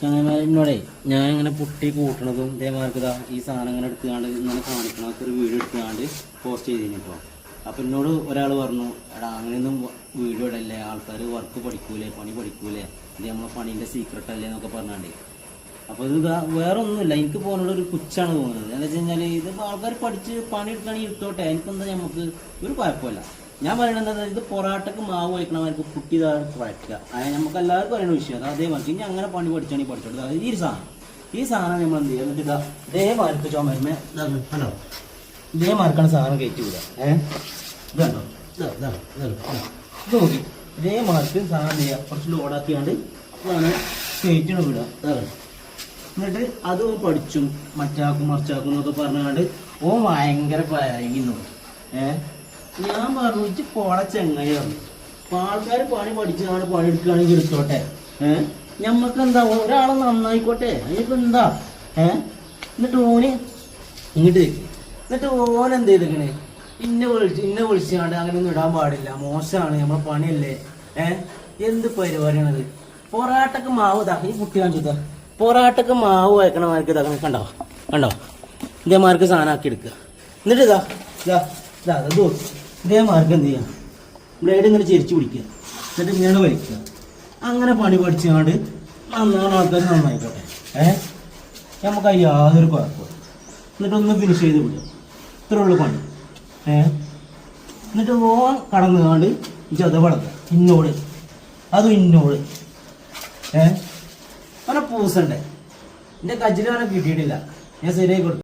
ചങ്ങന്മാരോടെ ഞാൻ ഇങ്ങനെ പുട്ടി കൂട്ടണതും ഇതേമാർക്ക് ഇതാ ഈ സാധനം ഇങ്ങനെ എടുത്തുകൊണ്ട് ഇങ്ങനെ കാണിക്കണമൊക്കെ ഒരു വീഡിയോ എടുത്തുകൊണ്ട് പോസ്റ്റ് ചെയ്തിരുന്നു കേട്ടോ അപ്പം എന്നോട് ഒരാൾ പറഞ്ഞു എടാ അങ്ങനെയൊന്നും വീഡിയോ ഇടല്ലേ ആൾക്കാർ വർക്ക് പഠിക്കൂലേ പണി പഠിക്കൂലേ ഇത് നമ്മളെ പണീന്റെ സീക്രട്ട് അല്ലേ എന്നൊക്കെ പറഞ്ഞാണ്ട്. അപ്പോൾ ഇത് വേറെ ഒന്നുമില്ല എനിക്ക് പോകുന്നത് ഒരു പുച്ഛാണ് തോന്നുന്നത്. എന്താ വെച്ച് കഴിഞ്ഞാൽ ഇത് ആൾക്കാർ പഠിച്ച് പണി എടുക്കുകയാണെങ്കിൽ ഇട്ടോട്ടെ എനിക്കെന്താ നമുക്ക് ഒരു കുഴപ്പമില്ല. ഞാൻ പറയണത് ഇത് പൊറാട്ടക്ക് മാവ് വയ്ക്കണമാർക്ക് കുട്ടി കുഴക്കുക അതായത് നമുക്ക് എല്ലാവർക്കും അറിയുന്ന വിഷയം. അത് അതേമാതിരി ഇനി അങ്ങനെ പണി പഠിച്ചാണെങ്കിൽ പഠിച്ചോളൂ അതായത് ഈ സാധനം. ഈ സാധനം നമ്മൾ എന്ത് ചെയ്യുക എന്നിട്ട് ഇതാ ഇതേമാർക്ക് ചുമരുമേ കണ്ടോ ഇതേമാർക്കാണ് സാധനം കയറ്റി വിടുക ഏഹ് ഇതുണ്ടോ ഇതാ ഇതാ ഇതാ ഇതാ. ഇത് നോക്കി. ഇതേമാർക്ക് സാധനം ചെയ്യുക? കുറച്ച് ലോഡാക്കിയാണ്ട് അതാണ് കയറ്റിന് വിടുക. ഇതാ എന്നിട്ട് അത് പഠിച്ചും മറ്റാക്കും മറിച്ചാക്കും എന്നൊക്കെ പറഞ്ഞാണ്ട് ഓ ഭയങ്കര പയങ്ങുന്നു ഏ? ഞാൻ പറഞ്ഞു ഇച്ച് പോള ചെങ്ങയാണ് അപ്പൊ ആൾക്കാർ പണി പഠിച്ചാണ് പണി എടുക്കുകയാണെങ്കിൽ എടുത്തോട്ടെ? ഏഹ് ഞമ്മക്ക് എന്താ ഒരാളെ നന്നായിക്കോട്ടെ? അതിപ്പോ എന്താ? ഏ? എന്നിട്ട് ഓന് ഇങ്ങോട്ട് എന്നിട്ട് ഓൻ എന്ത് ചെയ്തേക്കണേ? ഇന്നെ വിളിച്ച് ഇന്നെ വിളിച്ചാണ്ട് അങ്ങനെ ഒന്നും ഇടാൻ പാടില്ല. മോശമാണ്. നമ്മളെ പണിയല്ലേ. ഏ? എന്ത് പരിപാടിയാണത്? പൊറാട്ടക്ക് മാവ് ഇതാ. ഈ കുട്ടി കാണിച്ചു പൊറാട്ടക്ക് മാവ് വയ്ക്കണമാർക്ക് ഇതാ. കണ്ടോ? കണ്ടോ? ഇതേമാർക്ക് സാധനമാക്കി എടുക്കുക. എന്നിട്ട് ഇതാ. ഇതാ. ഇതാ. ഇത്. നോക്ക്. മാർഗം എന്ത് ചെയ്യാം? ബ്ലേഡ് ഇങ്ങനെ ചെരിച്ച് പിടിക്കുക. എന്നിട്ട് ഇങ്ങനെ വലിക്കുക. അങ്ങനെ പണി പഠിച്ചുകൊണ്ട് നന്നാണ് ആൾക്കാർ നന്നായിക്കോട്ടെ. ഏ? നമുക്ക് യാതൊരു കുഴപ്പമില്ല. എന്നിട്ട് ഒന്ന് ഫിനിഷ് ചെയ്ത് വിടുക. ഇത്രേ ഉള്ളൂ പണി. ഏ? എന്നിട്ട് ഓ കടന്നുകൊണ്ട് വളർത്തുക. ഇന്നോട്. അതും ഇന്നോട്. ഏ? അവനെ പൂസണ്ടേ. എന്റെ കജിൽ കിട്ടിയിട്ടില്ല. ഞാൻ ശരിയായി കൊടുത്തു.